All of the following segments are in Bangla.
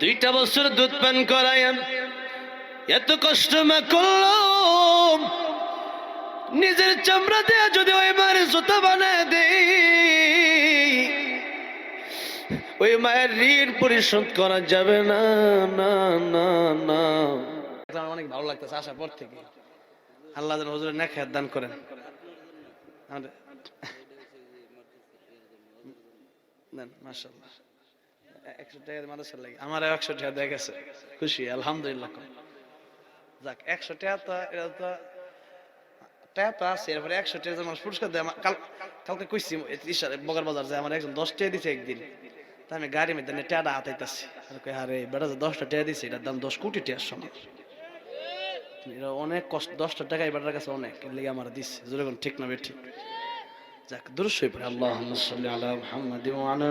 দুইটা বছর দুধ পান করাইয়ান এত কষ্ট মা করলাম। নিজের চামড়া দিয়ে যদি ওই মায়ের জুতা বানায় দেই, ওই মায়ের ঋণ পরিশোধ করা যাবে না না না না। আমার অনেক ভালো লাগতেছে আসার পর থেকে। আল্লাহ যেন হুজুরের নেখায়াত দান করেন। মাশাআল্লাহ। একশো টাকা মাদ্রাসার লাগে। আমার একশো টাকা দেয়া গেছে। খুশি, আলহামদুলিল্লাহ যাক, একশো টাকা তো তো টাকা আছে, এরপরে একশো টাকা মানুষ পুরস্কার দেয় কালকে কইছি বগার বাজার যায়, আমার একজন দশ টাকা দিছে একদিন। তা আমি গাড়ি মেয়ে টাকা হাতাইতেছি। আরে বেটা দশটা টাকা দিছে, এটার দশ কোটি টাকার সমান। এটা অনেক কষ্ট, দশটা টাকা এবার কাছে অনেক লেগে আমার দিস যেরকম ঠিক না ঠিক? যাক দূর পড়ে আল্লাহ সাল্লি আলা মুহাম্মাদ ওয়া আলা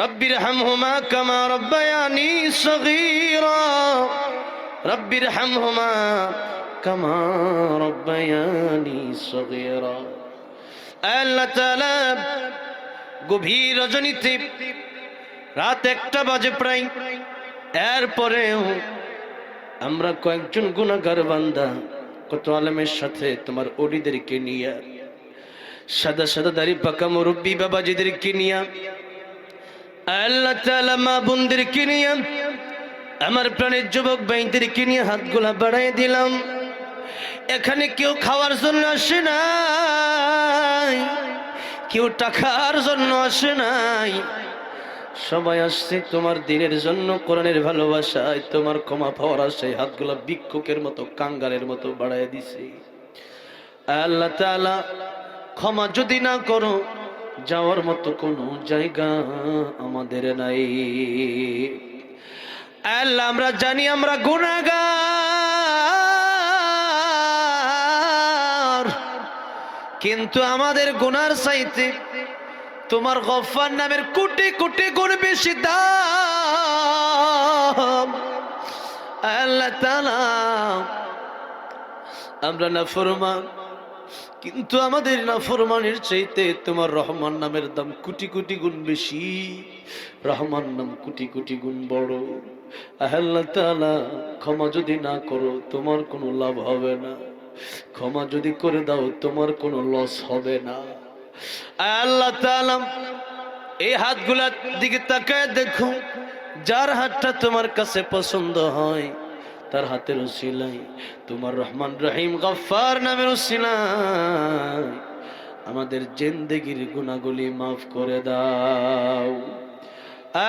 রব্বির হামহুমা কামা রব্বায়ানি সগীরা। রব্বির হামহুমা কামা রব্বায়ানি সগীরা। আল্লাহ তাআলা গভীর রজনীতে রাত একটা বাজে প্রায়। এরপরেও আমরা কয়েকজন গুণাগার বান্দা, কত আলমের সাথে তোমার ওডিদেরকে নিয়ে, সাদা সাদা দাড়ি পাকা মুরব্বী বাবাজিদেরকে নিয়ে আল্লাহ তাআলা মা বোনদেরকে নিয়ে, আমার প্রাণের যুবক ভাইদেরকে নিয়ে হাতগুলা বাড়াই দিলাম। এখানে কেউ খাওয়ার জন্য আসে নাই, কেউ টাকার জন্য আসে নাই। সবাই আসছে তোমার দিনের জন্য কোরআনের ভালোবাসায়, তোমার ক্ষমা পাওয়ার আশায় হাতগুলা ভিক্ষুকের মতো, কাঙ্গালের মতো বাড়ায় দিছে। আল্লাহ তাআলা ক্ষমা যদি না করো যাওয়ার মতো কোনো জায়গা আমাদের নাই। আল্লাহ, আমরা জানি আমরা গুনাহগার। কিন্তু আমাদের গুনার চাইতে তোমার গফার নামের কোটি কোটি গুণ বেশি দাম। আল্লাহ তাআলা, আমরা না ফরমান কিন্তু আমাদের না ফরমানের চাইতে তোমার রহমান নামের দাম কোটি কোটি গুণ বেশি। রহমান নাম কোটি কোটি গুণ বড়। আল্লাহ ক্ষমা যদি না করো, তোমার কোনো লাভ হবে না। ক্ষমা যদি করে দাও, তোমার কোনো লস হবে না। আল্লাহ তাআলা, এই হাতগুলার দিকে তাকায় দেখো, যার হাতটা তোমার কাছে পছন্দ হয়। তার হাতের উসিলাই তোমার রহমান রহিম গফার নামের উসিলাই আমাদের জিন্দেগির গুণাগুলি মাফ করে দাও।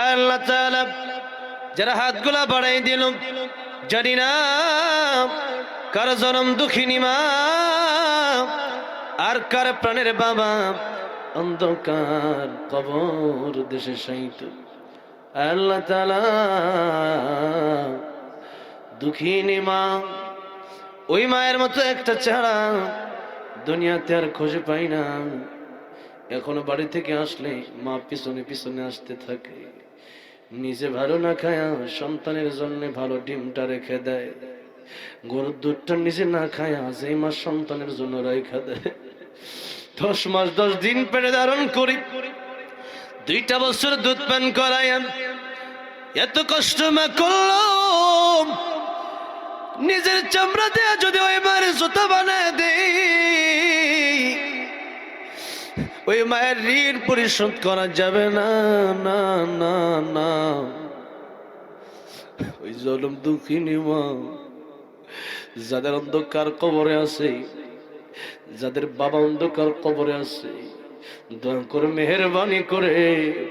আল্লাহ তাআলা যারা হাতগুলা বাড়াই দিল, জানি না কার জনম দুঃখিনী মা, আর কার প্রাণের বাবা, অন্ধকার কবর দেশে সাইত আল্লাহ তাআলা দুঃখিনী মা ওই মায়ের মতো একটা চেহারা দুনিয়াতে আর খুঁজে পাই না। এখনও বাড়ি থেকে আসলে মা পিছনে পিছনে আসতে থাকে। নিজে ভালো না খায়া সন্তানের জন্য ভালো ডিমটা রেখে দেয়। গরুর দুধটা নিজে না খায়া যেই মাস সন্তানের জন্য রেখে দেয়। দশ মাস, দশ দিন পেরে ধারণ করি। দুইটা বছর দুধ পান করায়ান এত কষ্ট মা করলাম। নিজের চামড়া দিয়ে যদি ওই মায়ের জুতা বানায় দেই, ওই মায়ের ঋণ পরিশোধ করা যাবে না না না না। ওই জলম দুঃখিনী মা, যাদের অন্ধকার কবরে আছে, যাদের বাবা অন্ধকার কবরে আছে, দয়া করে মেহরবানি করে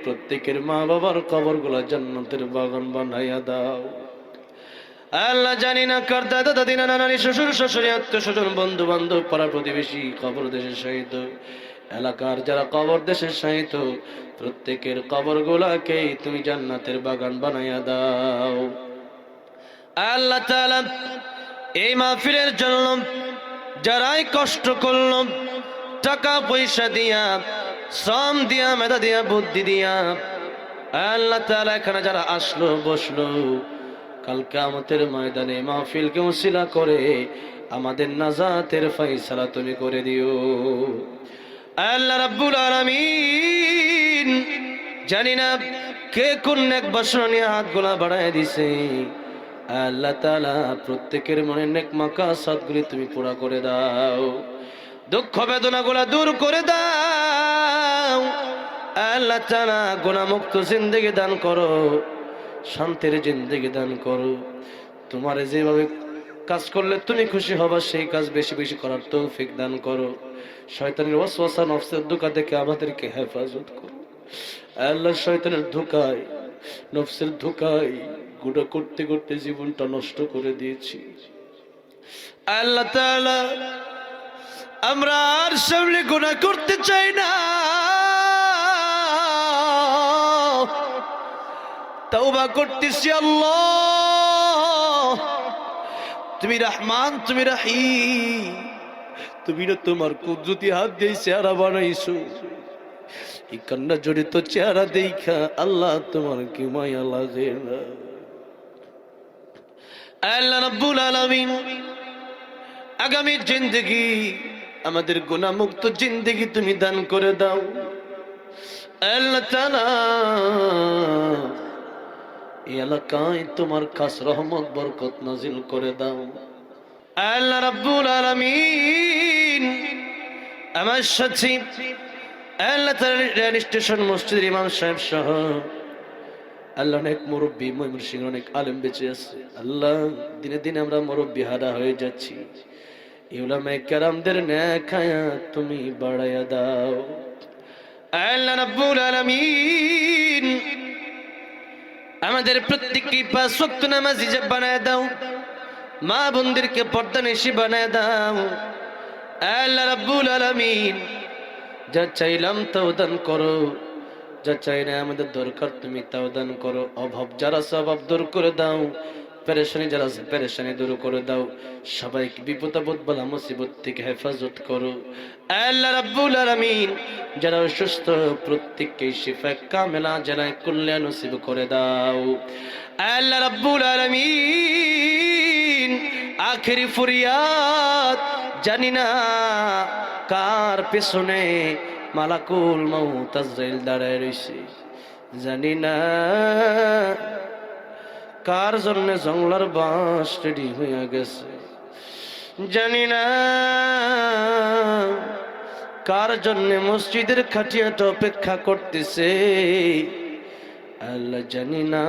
প্রত্যেকের মা বাবার কবরগুলা জান্নাতের বাগান বানাইয়া দাও। আল্লাহ জানি না কার দাদা দাদি, নানা নানি, শ্বশুর শ্বশুরি আত্মীয় স্বজন বন্ধু বান্ধব পাড়া প্রতিবেশী, কবর দেশের সহিত এলাকার যারা কবর দেশের সহিত প্রত্যেকের কবর গুলাকেই তুমি জান্নাতের বাগান বানাইয়া দাও। আল্লাহ তাআলা এই মাহফিলের জন্য যারাই কষ্ট করল, টাকা পয়সা দিয়া, শ্রম দিয়া, মেধা দিয়া, বুদ্ধি দিয়া, আল্লাহ তাআলা এখানে যারা আসলো, বসল কালকে আমাদের ময়দানে মাহফিলকে উসিলা করে আমাদের নাজাতের ফাইসালা তুমি করে দিও। আল্লাহ রাব্বুল আলামিন জানি না কে কোন এক বছর নিয়ে হাত গোলা বাড়ায় দিছে। আল্লাহ তাআলা প্রত্যেকের মনে নেক মাকাসাতগুলি তুমি পুরা করে দাও। দুঃখ বেদনাগুলা দূর করে দাও। আল্লাহ তাআলা গুনাহমুক্ত জিন্দেগি দান করো। শান্তির জিন্দেগি দান করো। তোমার যেভাবে কাজ করলে তুমি খুশি হবা, সেই কাজ বেশি বেশি করার তৌফিক দান করো। শয়তানের ওয়াসওয়াসা নফসের ধোকা থেকে আমাদেরকে হেফাজত করো। আল্লাহ শয়তানের ধোকায়, নফসের ধোকায় গুণা করতে করতে জীবনটা নষ্ট করে দিয়েছি। আল্লাহ আমরা আর সামনে গুণা করতে চাই না। তওবা করতেছি আল্লাহ। তুমি রহমান, তুমি রাহিম। তুমি না তোমার কুদরতি হাত দিয়ে চেহারা বানাইছো। এই কান্না জড়িত চেহারা দেখা আল্লাহ তোমার কি মায়া লাগে না। আল্লাহ রাব্বুল আলামিন, আগামী জিন্দগি, আমাদের গুনাহমুক্ত জিন্দগি তুমি দান করে দাও। আল্লাহ তাআলা এলাকায় তোমার খাস রহমত, বরকত নাজিল করে দাও। আল্লাহ রাব্বুল আলামিন আমার সাথী আল্লাহ তাআলা রেল স্টেশন মসজিদের ইমাম সাহেব সহ আল্লাহ অনেক মুরব্বী ময়মন সিং অনেক আলেম বেঁচে আছে। আল্লাহ, দিনে দিনে আমরা মুরব্বী হারা হয়ে যাচ্ছি। ইউলামে কেরামদের ন্যাখায়া তুমি বাড়াইয়া দাও। আল্লাহ রাব্বুল আলামিন আমাদের প্রত্যেককে পাঁচ ওয়াক্ত নামাজ যে বানায় দাও। মা বন্দিরকে পর্দা নেশি বানায় দাও। আল্লাহ রাব্বুল আলামিন, যা চাইলাম তাও দান করো। যা চাই না আমাদের দরকার তুমি তাও দান করো। অভাব যারা স্বভাব দূর করে দাও। পেরেশানি, যারা পেরেশানি দূর করে দাও, সবাইকে বিপদ আপদ বলা মুসিবত থেকে হেফাজত করো। আল্লাহ রাব্বুল আলামিন যারা অসুস্থ, প্রত্যেককে শিফা কামেলা যারা কল্যাণ নসিব করে দাও। আল্লাহ রাব্বুল আলামিন আখেরি ফরিয়াদ জানি না কার পেছনে মালাকুল মাউত আজরাইল দাঁড়ায় রইছে। জানি না কার জন্য জংলার বাঁশ রেডি হইয়া গেছে? জানি না। কার জন্য মসজিদের খাটিয়াটা অপেক্ষা করতেছে? আল্লাহ জানি না।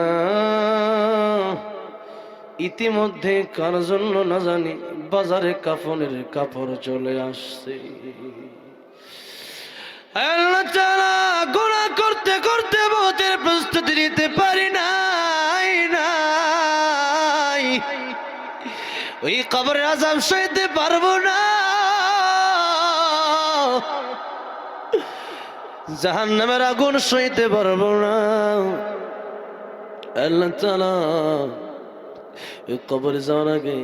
ইতিমধ্যে কার জন্য না জানি বাজারে কাফনের কাপড় চলে আসছে। আল্লাহ তাআলা গুনাহ করতে করতে বহুতের প্রস্তুতি নিতে পারি নাই কবরের আজাব সইতে পারব না। জাহান নামের আগুন সইতে পারব না। আল্লাহ তাআলা কবরে যাওয়ার আগে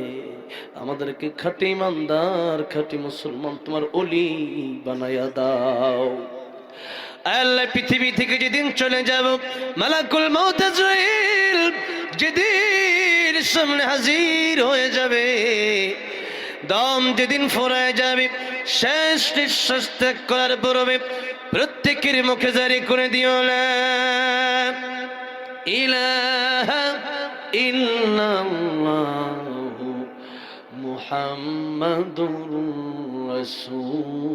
আমাদেরকে খাঁটি ইমানদার, খাঁটি মুসলমান তোমার অলি বানাইয়া দাও। আল্লাহ, পৃথিবী থেকে যেদিন চলে যাব, মালাকুল মৌত আজরাইল সামনে হাজির হয়ে যাবে। দম যেদিন ফোরায় যাবে, শেষ নিঃশ্বাস ত্যাগ করার পূর্বে প্রত্যেকের মুখে জারি করে দিও না। ইলাহা ইল্লাল্লাহু মুহাম্মাদুর রাসূলুল্লাহ।